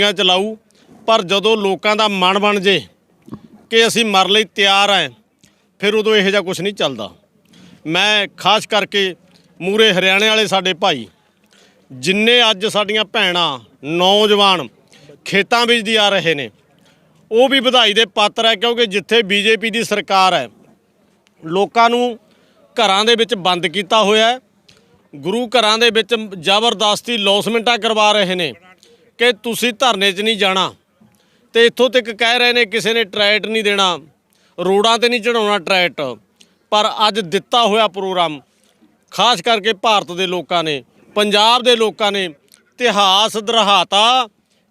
ਗੋਲੀਆਂ ਚਲਾਊ, ਪਰ ਜਦੋਂ ਲੋਕਾਂ ਦਾ ਮਨ ਬਣ ਜੇ ਕਿ ਅਸੀਂ ਮਰ ਲਈ ਤਿਆਰ ਐ, ਫਿਰ ਉਦੋਂ ਇਹੋ ਜਿਹਾ ਕੁਝ ਨਹੀਂ ਚੱਲਦਾ। ਮੈਂ ਖਾਸ ਕਰਕੇ ਮੂਰੇ ਹਰਿਆਣੇ ਵਾਲੇ ਸਾਡੇ ਭਾਈ, ਜਿੰਨੇ ਅੱਜ ਸਾਡੀਆਂ ਭੈਣਾਂ, ਨੌਜਵਾਨ ਖੇਤਾਂ ਵਿੱਚ ਦੀ ਆ ਰਹੇ ਨੇ, ਉਹ ਵੀ ਵਧਾਈ ਦੇ ਪਾਤਰ ਹੈ ਕਿਉਂਕਿ ਜਿੱਥੇ ਬੀਜੇਪੀ ਦੀ ਸਰਕਾਰ ਹੈ ਲੋਕਾਂ ਨੂੰ ਘਰਾਂ ਦੇ ਵਿੱਚ ਬੰਦ ਕੀਤਾ ਹੋਇਆ ਗੁਰੂ ਘਰਾਂ ਦੇ ਵਿੱਚ ਜ਼ਬਰਦਸਤੀ ਲੌਸਮੈਂਟਾਂ ਕਰਵਾ ਰਹੇ ਨੇ। ਕਿ ਤੁਸੀਂ ਧਰਨੇ 'ਚ ਨਹੀਂ ਜਾਣਾ ਤੇ ਇੱਥੋਂ ਤੱਕ ਕਹਿ ਰਹੇ ਨੇ ਕਿਸੇ ਨੇ ਟਰੈਟ ਨਹੀਂ ਦੇਣਾ, ਰੋਡਾਂ ਤੇ ਨਹੀਂ ਚੜਾਉਣਾ ਟਰੈਟ, ਪਰ ਅੱਜ ਦਿੱਤਾ ਹੋਇਆ ਪ੍ਰੋਗਰਾਮ ਖਾਸ ਕਰਕੇ ਭਾਰਤ ਦੇ ਲੋਕਾਂ ਨੇ, ਪੰਜਾਬ ਦੇ ਲੋਕਾਂ ਨੇ ਇਤਿਹਾਸ ਦਰਹਾਤਾ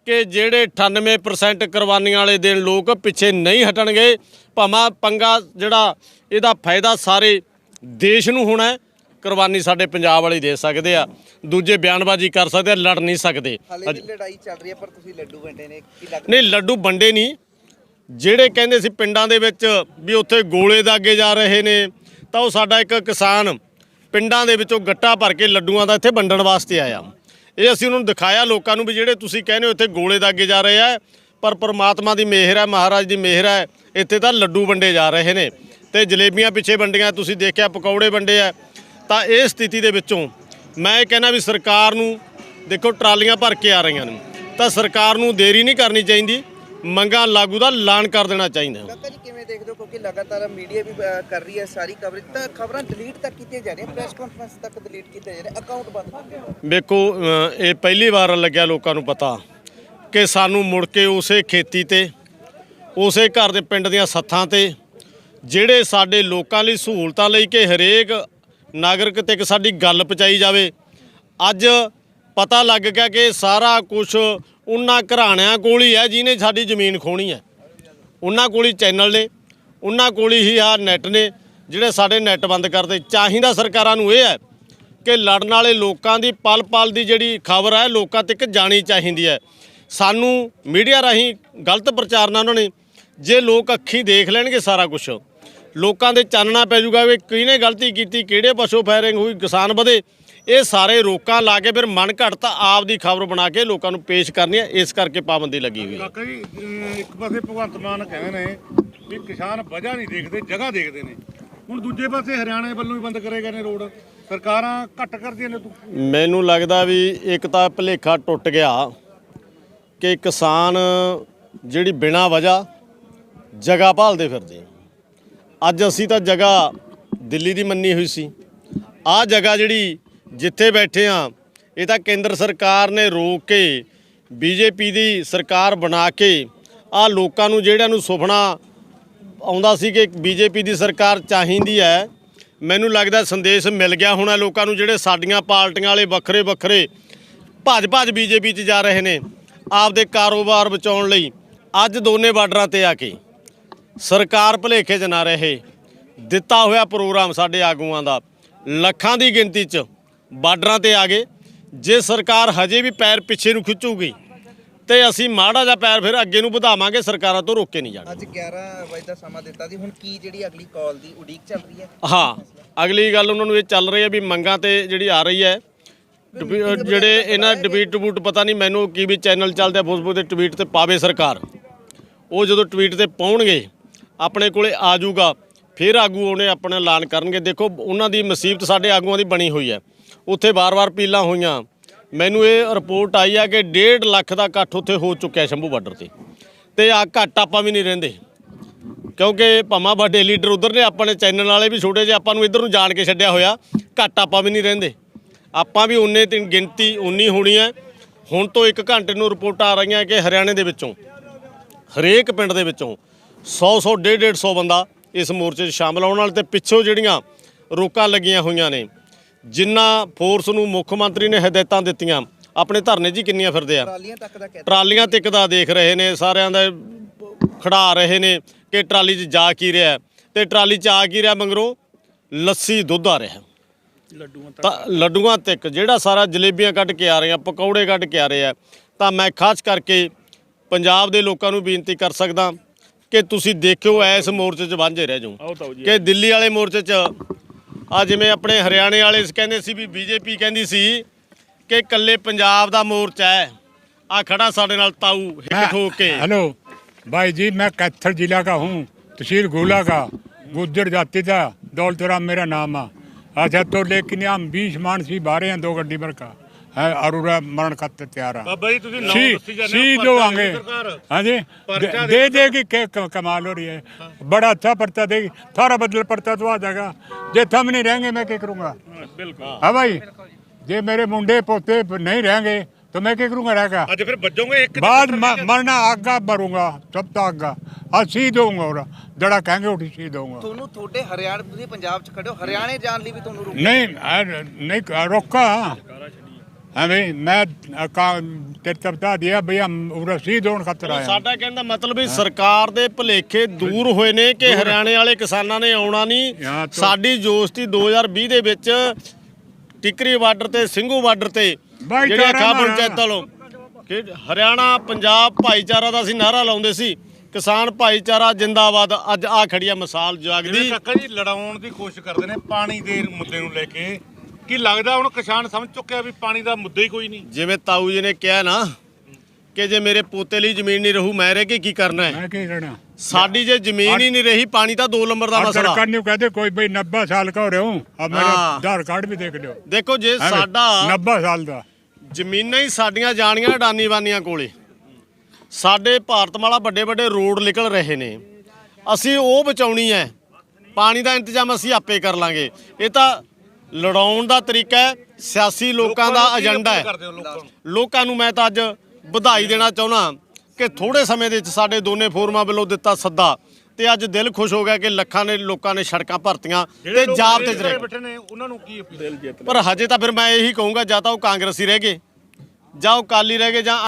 ਕਿ ਜਿਹੜੇ 98% ਕੁਰਬਾਨੀਆਂ ਵਾਲੇ ਦਿਨ ਲੋਕ ਪਿੱਛੇ ਨਹੀਂ ਹਟਣਗੇ, ਭਾਵੇਂ ਪੰਗਾ ਜਿਹੜਾ, ਇਹਦਾ ਫਾਇਦਾ ਸਾਰੇ ਦੇਸ਼ ਨੂੰ ਹੋਣਾ ਕੁਰਬਾਨੀ ਸਾਡੇ ਪੰਜਾਬ ਵਾਲੇ ਦੇ ਸਕਦੇ ਆ। ਦੂਜੇ ਬਿਆਨਬਾਜ਼ੀ ਕਰ ਸਕਦੇ ਆ ਲੜ ਨਹੀਂ ਸਕਦੇ। ਹਾਲੇ ਵੀ ਲੜਾਈ ਚੱਲ ਰਹੀ ਹੈ ਪਰ ਤੁਸੀਂ ਲੱਡੂ ਵੰਡੇ ਨੇ ਕੀ ਲੱਗਦਾ? ਨਹੀਂ ਲੱਡੂ ਵੰਡੇ ਨਹੀਂ। ਜਿਹੜੇ ਕਹਿੰਦੇ ਸੀ ਪਿੰਡਾਂ ਦੇ ਵਿੱਚ ਵੀ ਉੱਥੇ ਗੋਲੇ ਦਾਗੇ ਜਾ ਰਹੇ ਨੇ ਤਾਂ ਉਹ ਸਾਡਾ ਇੱਕ ਕਿਸਾਨ ਪਿੰਡਾਂ ਦੇ ਵਿੱਚੋਂ ਗੱਟਾ ਭਰ ਕੇ ਲੱਡੂਆਂ ਦਾ ਇੱਥੇ ਵੰਡਣ ਵਾਸਤੇ ਆਇਆ। ਇਹ ਅਸੀਂ ਉਹਨਾਂ ਨੂੰ ਦਿਖਾਇਆ ਲੋਕਾਂ ਨੂੰ ਵੀ ਜਿਹੜੇ ਤੁਸੀਂ ਕਹਿੰਦੇ ਹੋ ਇੱਥੇ ਗੋਲੇ ਦਾਗੇ ਜਾ ਰਹੇ ਆ ਪਰ ਪ੍ਰਮਾਤਮਾ ਦੀ ਮਿਹਰ ਹੈ ਮਹਾਰਾਜ ਦੀ ਮਿਹਰ ਹੈ ਇੱਥੇ ਤਾਂ ਲੱਡੂ ਵੰਡੇ ਜਾ ਰਹੇ ਨੇ। ਤੇ ਜਲੇਬੀਆਂ ਪਿੱਛੇ ਵੰਡੀਆਂ ਤੁਸੀਂ ਦੇਖਿਆ ਪਕੌੜੇ ਵੰਡੇ ਆ। ਤਾਂ ਇਹ ਸਥਿਤੀ ਦੇ ਵਿੱਚੋਂ ਮੈਂ ਇਹ ਕਹਿੰਦਾ ਵੀ ਸਰਕਾਰ ਨੂੰ ਦੇਖੋ ਟਰਾਲੀਆਂ ਭਰ ਕੇ ਆ ਰਹੀਆਂ ਨੇ ਤਾਂ ਸਰਕਾਰ ਨੂੰ ਦੇਰੀ ਨਹੀਂ ਕਰਨੀ ਚਾਹੀਦੀ ਮੰਗਾਂ ਲਾਗੂ ਦਾ ਐਲਾਨ ਕਰ ਦੇਣਾ ਚਾਹੀਦਾ। ਕਾਕਾ ਜੀ ਕਿਵੇਂ ਦੇਖਦੇ ਹੋ? ਕਿਉਂਕਿ ਲਗਾਤਾਰ ਮੀਡੀਆ ਵੀ ਕਰ ਰਹੀ ਹੈ ਸਾਰੀ ਕਵਰੇਜ ਤਾਂ ਖਬਰਾਂ ਡਿਲੀਟ ਤੱਕ ਕੀਤੀਆਂ ਜਾ ਰਹੀਆਂ ਪ੍ਰੈਸ ਕਾਨਫਰੰਸ ਤੱਕ ਡਿਲੀਟ ਕੀਤੇ ਜਾ ਰਹੇ ਅਕਾਊਂਟ ਬੰਦ ਵੇਖੋ ਅ, ਇਹ ਪਹਿਲੀ ਵਾਰ ਲੱਗਿਆ ਲੋਕਾਂ ਨੂੰ ਪਤਾ ਕਿ ਸਾਨੂੰ ਮੁੜ ਕੇ ਉਸੇ ਖੇਤੀ ਤੇ ਉਸੇ ਘਰ ਦੇ ਪਿੰਡ ਦੀਆਂ ਸੱਥਾਂ ਤੇ ਜਿਹੜੇ ਸਾਡੇ ਲੋਕਾਂ ਲਈ ਸਹੂਲਤਾਂ ਲਈ ਕਿ ਹਰੇਕ ਨਾਗਰਿਕ ਤੱਕ ਸਾਡੀ ਗੱਲ ਪਹੁੰਚਾਈ ਜਾਵੇ। ਅੱਜ ਪਤਾ ਲੱਗ ਗਿਆ ਕਿ ਸਾਰਾ ਕੁਝ ਉਹਨਾਂ ਘਰਾਣਿਆਂ ਕੋਲ ਹੀ ਹੈ, ਜਿਹਨੇ ਸਾਡੀ ਜ਼ਮੀਨ ਖੋਣੀ ਹੈ। ਉਹਨਾਂ ਕੋਲ ਹੀ ਚੈਨਲ ਨੇ, ਉਹਨਾਂ ਕੋਲ ਹੀ ਆ ਨੈਟ ਨੇ, ਜਿਹੜੇ ਸਾਡੇ ਨੈਟ ਬੰਦ ਕਰਦੇ। ਚਾਹੀਦਾ ਸਰਕਾਰਾਂ ਨੂੰ ਇਹ ਹੈ ਕਿ ਲੜਨ ਵਾਲੇ ਲੋਕਾਂ ਦੀ ਪਲ ਪਲ ਦੀ ਜਿਹੜੀ ਖਬਰ ਹੈ, ਲੋਕਾਂ ਤੱਕ ਜਾਣੀ ਚਾਹੀਦੀ ਹੈ। ਸਾਨੂੰ ਮੀਡੀਆ ਰਾਹੀਂ ਗਲਤ ਪ੍ਰਚਾਰ ਪ੍ਰਚਾਰਨਾ ਉਹਨਾਂ ਨੇ, ਜੇ ਲੋਕ ਅੱਖੀਂ ਦੇਖ ਲੈਣਗੇ ਸਾਰਾ ਕੁਝ ਲੋਕਾਂ ਦੇ ਚਾਨਣਾ ਪੈ ਜਾਊਗਾ ਵੀ ਕਿਹਨੇ ਗਲਤੀ ਕੀਤੀ ਕਿਹੜੇ ਪਾਸੋਂ ਫਾਇਰਿੰਗ ਹੋਈ ਕਿਸਾਨ ਵਧੇ। ਇਹ ਸਾਰੇ ਰੋਕਾਂ ਲਾ ਕੇ ਫਿਰ ਮਨ ਘੜਤ ਆਪ ਦੀ ਖਬਰ ਬਣਾ ਕੇ ਲੋਕਾਂ ਨੂੰ ਪੇਸ਼ ਕਰਨੀ ਹੈ ਇਸ ਕਰਕੇ ਪਾਬੰਦੀ ਲੱਗੀ ਹੋਈ ਹੈ। ਕਾਕਾ ਜੀ ਇੱਕ ਪਾਸੇ ਭਗਵੰਤ ਮਾਨ ਕਹਿੰਦੇ ਨੇ ਵੀ ਕਿਸਾਨ ਵਜ੍ਹਾ ਨਹੀਂ ਦੇਖਦੇ ਜਗ੍ਹਾ ਦੇਖਦੇ ਨੇ। ਹੁਣ ਦੂਜੇ ਪਾਸੇ ਹਰਿਆਣਾ ਵੱਲੋਂ ਵੀ ਬੰਦ ਕਰੇ ਗਏ ਨੇ ਰੋਡ। ਸਰਕਾਰਾਂ ਘੱਟ ਕਰਦੀਆਂ ਨੇ ਤੂੰ। ਮੈਨੂੰ ਲੱਗਦਾ ਵੀ ਇੱਕ ਤਾਂ ਭਲੇਖਾ ਟੁੱਟ ਗਿਆ ਕਿ ਕਿਸਾਨ ਜਿਹੜੀ ਬਿਨਾਂ ਵਜ੍ਹਾ ਜਗ੍ਹਾ ਭਾਲਦੇ ਫਿਰਦੇ ਆ। ਅੱਜ ਅਸੀਂ ਤਾਂ ਜਗ੍ਹਾ ਦਿੱਲੀ ਦੀ ਮੰਨੀ ਹੋਈ ਸੀ। ਆਹ ਜਗ੍ਹਾ ਜਿਹੜੀ ਜਿੱਥੇ ਬੈਠੇ ਆ ਇਹ ਤਾਂ ਕੇਂਦਰ ਸਰਕਾਰ ਨੇ ਰੋਕ ਕੇ, ਬੀਜੇਪੀ ਦੀ ਸਰਕਾਰ ਬਣਾ ਕੇ ਆ ਲੋਕਾਂ ਨੂੰ ਜਿਹੜਿਆਂ ਨੂੰ ਸੁਪਨਾ ਆਉਂਦਾ ਸੀ ਕਿ ਬੀਜੇਪੀ ਦੀ ਸਰਕਾਰ ਚਾਹੀਦੀ ਹੈ, ਮੈਨੂੰ ਲੱਗਦਾ ਸੰਦੇਸ਼ ਮਿਲ ਗਿਆ ਹੋਣਾ ਲੋਕਾਂ ਨੂੰ ਜਿਹੜੇ ਸਾਡੀਆਂ ਪਾਰਟੀਆਂ ਵਾਲੇ ਵੱਖਰੇ ਵੱਖਰੇ ਭੱਜ ਭੱਜ ਬੀਜੇਪੀ 'ਚ ਜਾ ਰਹੇ ਨੇ, ਆਪਦੇ ਕਾਰੋਬਾਰ ਬਚਾਉਣ ਲਈ ਅੱਜ ਦੋਨੇ ਬਾਰਡਰਾਂ ਤੇ ਆ ਕੇ। ਸਰਕਾਰ ਭਲੇਖੇ 'ਚ ਨਾ ਰਹੇ। ਦਿੱਤਾ ਹੋਇਆ ਪ੍ਰੋਗਰਾਮ ਸਾਡੇ ਆਗੂਆਂ ਦਾ। ਲੱਖਾਂ ਦੀ ਗਿਣਤੀ 'ਚ ਬਾਰਡਰਾਂ ਤੇ ਆ ਗਏ। ਜੇ ਸਰਕਾਰ ਹਜੇ ਵੀ ਪੈਰ ਪਿੱਛੇ ਨੂੰ ਖਿੱਚੂਗੀ ਤੇ ਅਸੀਂ ਮਾੜਾ ਜਿਹਾ ਪੈਰ ਫਿਰ ਅੱਗੇ ਨੂੰ ਵਧਾਵਾਂਗੇ ਸਰਕਾਰਾਂ ਤੋਂ ਰੋਕੇ ਨਹੀਂ ਜਾਣਾ ਅੱਜ 11 ਵਜੇ ਦਾ ਸਮਾਂ ਦਿੱਤਾ ਸੀ ਹੁਣ ਕੀ ਜਿਹੜੀ ਅਗਲੀ ਕਾਲ ਦੀ ਉਡੀਕ ਚੱਲ ਰਹੀ ਹੈ? ਹਾਂ ਅਗਲੀ ਗੱਲ ਉਹਨਾਂ ਨੂੰ ਇਹ ਚੱਲ ਰਹੀ ਹੈ ਵੀ ਮੰਗਾਂ ਤੇ ਜਿਹੜੀ ਆ ਰਹੀ ਹੈ ਜਿਹੜੇ ਇਹਨਾਂ ਡਿਬੀਟ ਟਬੂਟ ਪਤਾ ਨਹੀਂ ਮੈਨੂੰ ਕੀ ਵੀ ਚੈਨਲ ਚੱਲਦੇ ਫੇਸਬੁੱਕ ਤੇ ਟਵੀਟ ਤੇ ਪਾਵੇ ਸਰਕਾਰ। ਉਹ ਜਦੋਂ ਟਵੀਟ ਤੇ ਪਾਉਣਗੇ ਆਪਣੇ ਕੋਲੇ ਆ ਜਾਊਗਾ। ਫਿਰ ਆਗੂ ਉਹਨੇ ਆਪਣਾ ਐਲਾਨ ਕਰਨਗੇ। ਦੇਖੋ, ਉਹਨਾਂ ਦੀ ਮੁਸੀਬਤ ਸਾਡੇ ਆਗੂਆਂ ਦੀ ਬਣੀ ਹੋਈ ਹੈ। ਉੱਥੇ ਵਾਰ-ਵਾਰ ਪੀਲਾਂ ਹੋਈਆਂ। ਮੈਨੂੰ ਇਹ ਰਿਪੋਰਟ ਆਈ ਹੈ ਕਿ 1.5 ਲੱਖ ਦਾ ਇਕੱਠ ਉੱਥੇ ਹੋ ਚੁੱਕਿਆ ਸ਼ੰਭੂ ਬਾਰਡਰ ਤੇ। ਤੇ ਆ ਘੱਟ ਆਪਾਂ ਵੀ ਨਹੀਂ ਰਹਿੰਦੇ। ਕਿਉਂਕਿ ਭਾਵੇਂ ਵੱਡੇ ਲੀਡਰ ਉਧਰ ਨੇ, ਆਪਣੇ ਚੈਨਲ ਵਾਲੇ ਵੀ ਛੋਟੇ ਜਿਹੇ, ਆਪਾਂ ਨੂੰ ਇੱਧਰ ਨੂੰ ਜਾਣ ਕੇ ਛੱਡਿਆ ਹੋਇਆ। ਘੱਟ ਆਪਾਂ ਵੀ ਨਹੀਂ ਰਹਿੰਦੇ। ਆਪਾਂ ਵੀ ਉਨੇ ਤਿੰਨ ਗਿਣਤੀ ਉਨੀ ਹੋਣੀ ਹੈ। ਹੁਣ ਤੋਂ ਇੱਕ ਘੰਟੇ ਨੂੰ ਰਿਪੋਰਟਾਂ ਆ ਰਹੀਆਂ ਕਿ ਹਰਿਆਣੇ ਦੇ ਵਿੱਚੋਂ, ਹਰੇਕ ਪਿੰਡ ਦੇ ਵਿੱਚੋਂ 100 100 150 150 ਬੰਦਾ ਇਸ ਮੋਰਚੇ 'ਚ ਸ਼ਾਮਲ ਹੋਣ ਵਾਲੇ ਤੇ ਪਿੱਛੋਂ ਜਿਹੜੀਆਂ ਰੋਕਾਂ ਲੱਗੀਆਂ ਹੋਈਆਂ ਨੇ ਜਿਨ੍ਹਾਂ ਫੋਰਸ ਨੂੰ ਮੁੱਖ ਮੰਤਰੀ ਨੇ ਹਦਾਇਤਾਂ ਦਿੱਤੀਆਂ ਆਪਣੇ ਧਰਨੇ ਜੀ ਕਿੰਨੀਆਂ ਫਿਰਦੇ ਆ। ਟਰਾਲੀਆਂ ਤੱਕ ਦਾ ਕਹਿ ਟਰਾਲੀਆਂ ਤੱਕ ਦਾ ਦੇਖ ਰਹੇ ਨੇ ਸਾਰਿਆਂ ਦਾ ਖੜਾ ਰਹੇ ਨੇ ਕਿ ਟਰਾਲੀ 'ਚ ਜਾ ਕੀ ਰਿਹਾ ਤੇ ਟਰਾਲੀ 'ਚ ਆ ਕੀ ਰਿਹਾ ਮੰਗਰੋ ਲੱਸੀ ਦੁੱਧ ਆ ਰਿਹਾ। ਲੱਡੂਆਂ ਤਾਂ ਲੱਡੂਆਂ ਤੱਕ ਜਿਹੜਾ ਸਾਰਾ ਜਲੇਬੀਆਂ ਕੱਢ ਕੇ ਆ ਰਹੀਆਂ ਪਕੌੜੇ ਕੱਢ ਕੇ ਆ ਰਹੇ ਆ ਤਾਂ ਮੈਂ ਖਾਸ ਕਰਕੇ ਪੰਜਾਬ ਦੇ ਲੋਕਾਂ ਨੂੰ ਬੇਨਤੀ ਕਰ ਸਕਦਾ ਕਿ ਤੁਸੀਂ ਦੇਖਿਓ ਐਸ ਮੋਰਚੇ 'ਚ ਵਾਂਝੇ ਰਹਿ ਜਾਓ ਕਿ ਦਿੱਲੀ ਵਾਲੇ ਮੋਰਚੇ 'ਚ ਆ ਜਿਵੇਂ ਆਪਣੇ ਹਰਿਆਣੇ ਵਾਲੇ ਕਹਿੰਦੇ ਸੀ ਵੀ ਬੀਜੇਪੀ ਕਹਿੰਦੀ ਸੀ ਕਿ ਇਕੱਲੇ ਪੰਜਾਬ ਦਾ ਮੋਰਚਾ ਹੈ ਆ ਖੜਾ ਸਾਡੇ ਨਾਲ ਤਾਊ ਹਿੱਕ ਠੋਕ ਕੇ हेलो भाई जी मैं कैथल जिला का हूँ तहसील गोला का गुज्जर जाति था दौलतराम मेरा नाम है अच्छा तो लेकिन हम बीस मान सी बारे हैं दो गड्डी भर का है अरूरा मरण खाते तैयार है ਬਾਬਾ ਜੀ ਤੁਸੀਂ ਨਾਮ सी ਦੱਸੀ ਜਾਂਦੇ सी ਹੋ, दो ਪਰਚਾ आगे ਦੇ ਸਰਕਾਰ हाँ जी पर्चा दे दे की के क- कमाल हो रही है बड़ा अच्छा पर्चा देगी थारा बदल पर्चा तो आ जाएगा जे थम नहीं रहेंगे मैं क्या करूँगा ਬਿਲਕੁਲ हाँ भाई जे मेरे मुंडे पोते नहीं रहेंगे तो मैं क्या करूँगा रहेगा ਅੱਜ ਫਿਰ ਵੱਜੋਗੇ ਇੱਕ बाद म- मरना आगा मरूंगा सब तो आगा हाँ शहीद होऊंगा और जड़ा कहेंगे उठी शहीद होऊंगा ਤੁਹਾਨੂੰ ਤੁਹਾਡੇ ਹਰਿਆਣਾ ਤੁਸੀਂ ਪੰਜਾਬ 'ਚ ਖੜੇ ਹੋ ਹਰਿਆਣੇ ਜਾਣ ਲਈ ਵੀ ਤੁਹਾਨੂੰ ਰੋਕ नहीं आ- ਐਵੇਂ ਮੈਂ ਤੇਰੇ ਬਤਾ ਦਿਆ ਭਈ ਹਮ ਰਸੀਦ ਹੋਣ ਖਾਤਰ ਆਇਆ ਸਾਡਾ ਕਹਿਣ ਮਤਲਬ ਵੀ ਸਰਕਾਰ ਦੇ ਭੁਲੇਖੇ ਦੂਰ ਹੋਏ ਨੇ ਕਿ ਹਰਿਆਣੇ ਵਾਲੇ ਕਿਸਾਨਾਂ ਨੇ ਆਉਣਾ ਨਹੀਂ। ਸਾਡੀ ਜੋਸ਼ਤੀ 2020 ਦੇ ਵਿੱਚ ਟਿਕਰੀ ਬਾਰਡਰ ਤੇ ਸਿੰਘੂ ਬਾਰਡਰ ਤੇ ਜਿਹੜੇ ਖਾ ਪੰਚਾਇਤਾਂ ਲੋ ਕਿ ਹਰਿਆਣਾ ਪੰਜਾਬ ਭਾਈਚਾਰਾ ਦਾ ਅਸੀਂ ਨਾਰਾ ਲਾਉਂਦੇ ਸੀ। ਕਿਸਾਨ ਭਾਈਚਾਰਾ ਜਿੰਦਾਬਾਦ ਅੱਜ ਆ ਖੜੀ ਆ ਮਿਸਾਲ ਜਾਗਦੀ ਕਾਕਾ ਜੀ ਲੜਾਉਣ ਦੀ ਕੋਸ਼ਿਸ਼ ਕਰਦੇ ਨੇ ਪਾਣੀ ਦੇ ਮੁੱਦੇ ਨੂੰ ਲੈ ਕੇ। ਕੀ ਲੱਗਦਾ ਹੁਣ ਕਿਸਾਨ ਸਮਝ ਚੁੱਕਿਆ ਵੀ ਪਾਣੀ ਦਾ ਮੁੱਦਾ ਹੀ ਕੋਈ ਨਹੀਂ? ਜਿਵੇਂ ਤਾਊ ਜੀ ਨੇ ਕਿਹਾ ਨਾ ਕਿ ਜੇ ਮੇਰੇ ਪੋਤੇ ਲਈ ਜ਼ਮੀਨ ਨਹੀਂ ਰਹੂ ਮੈਂ ਰਹਿ ਕੇ ਕੀ ਕਰਨਾ ਹੈ? ਮੈਂ ਕੀ ਕਹਿਣਾ ਸਾਡੀ ਜੇ ਜ਼ਮੀਨ ਹੀ ਨਹੀਂ ਰਹੀ ਪਾਣੀ ਤਾਂ ਦੋ ਨੰਬਰ ਦਾ ਮਸਲਾ। ਸਰਕਾਰ ਨੂੰ ਕਹਦੇ ਕੋਈ ਬਈ 90 ਸਾਲ ਕਾ ਹੋ ਰਹੇ ਹੋ ਆ ਮੇਰਾ ਆਧਾਰ ਕਾਰਡ ਵੀ ਦੇਖ ਲਿਓ। ਦੇਖੋ ਜੇ ਸਾਡਾ 90 ਸਾਲ ਦਾ। ਜ਼ਮੀਨਾਂ ਹੀ ਸਾਡੀਆਂ ਜਾਣੀਆਂ ਅਡਾਨੀ ਵਾਨੀਆਂ ਕੋਲੇ। ਸਾਡੇ ਭਾਰਤ ਮਾਲਾ ਵੱਡੇ ਵੱਡੇ ਰੋਡ ਨਿਕਲ ਰਹੇ ਨੇ। ਅਸੀਂ ਉਹ ਬਚਾਉਣੀ ਹੈ। ਪਾਣੀ ਦਾ ਇੰਤਜ਼ਾਮ ਅਸੀਂ ਆਪੇ ਕਰ ਲਾਂਗੇ। ਇਹ ਤਾਂ ਲੜਾਉਣ ਦਾ ਤਰੀਕਾ ਹੈ ਸਿਆਸੀ ਲੋਕਾਂ ਦਾ ਏਜੰਡਾ ਹੈ। ਲੋਕਾਂ ਨੂੰ? ਮੈਂ ਤਾਂ ਅੱਜ ਵਧਾਈ ਦੇਣਾ ਚਾਹੁੰਦਾ ਕਿ ਥੋੜੇ ਸਮੇਂ ਦੇ ਵਿੱਚ ਸਾਡੇ ਦੋਨੇ ਫੋਰਮਾਂ ਵੱਲੋਂ ਦਿੱਤਾ ਸੱਦਾ ਤੇ ਅੱਜ ਦਿਲ ਖੁਸ਼ ਹੋ ਗਿਆ ਕਿ ਲੱਖਾਂ ਨੇ ਲੋਕਾਂ ਨੇ ਸੜਕਾਂ ਭਰਤੀਆਂ ਤੇ ਜਾਬ ਤੇ ਰਹੇ ਬੈਠੇ ਨੇ ਉਹਨਾਂ ਨੂੰ ਕੀ ਅਪੀਲ ਪਰ ਹਜੇ ਤਾਂ ਫਿਰ ਮੈਂ ਇਹੀ ਕਹੂੰਗਾ ਜਾਂ ਤਾਂ ਉਹ ਕਾਂਗਰਸੀ ਰਹਿ ਗਏ ਜਾਂ ਉਹ ਕਾਲੀ ਰਹਿ ਗਏ ਜਾਂ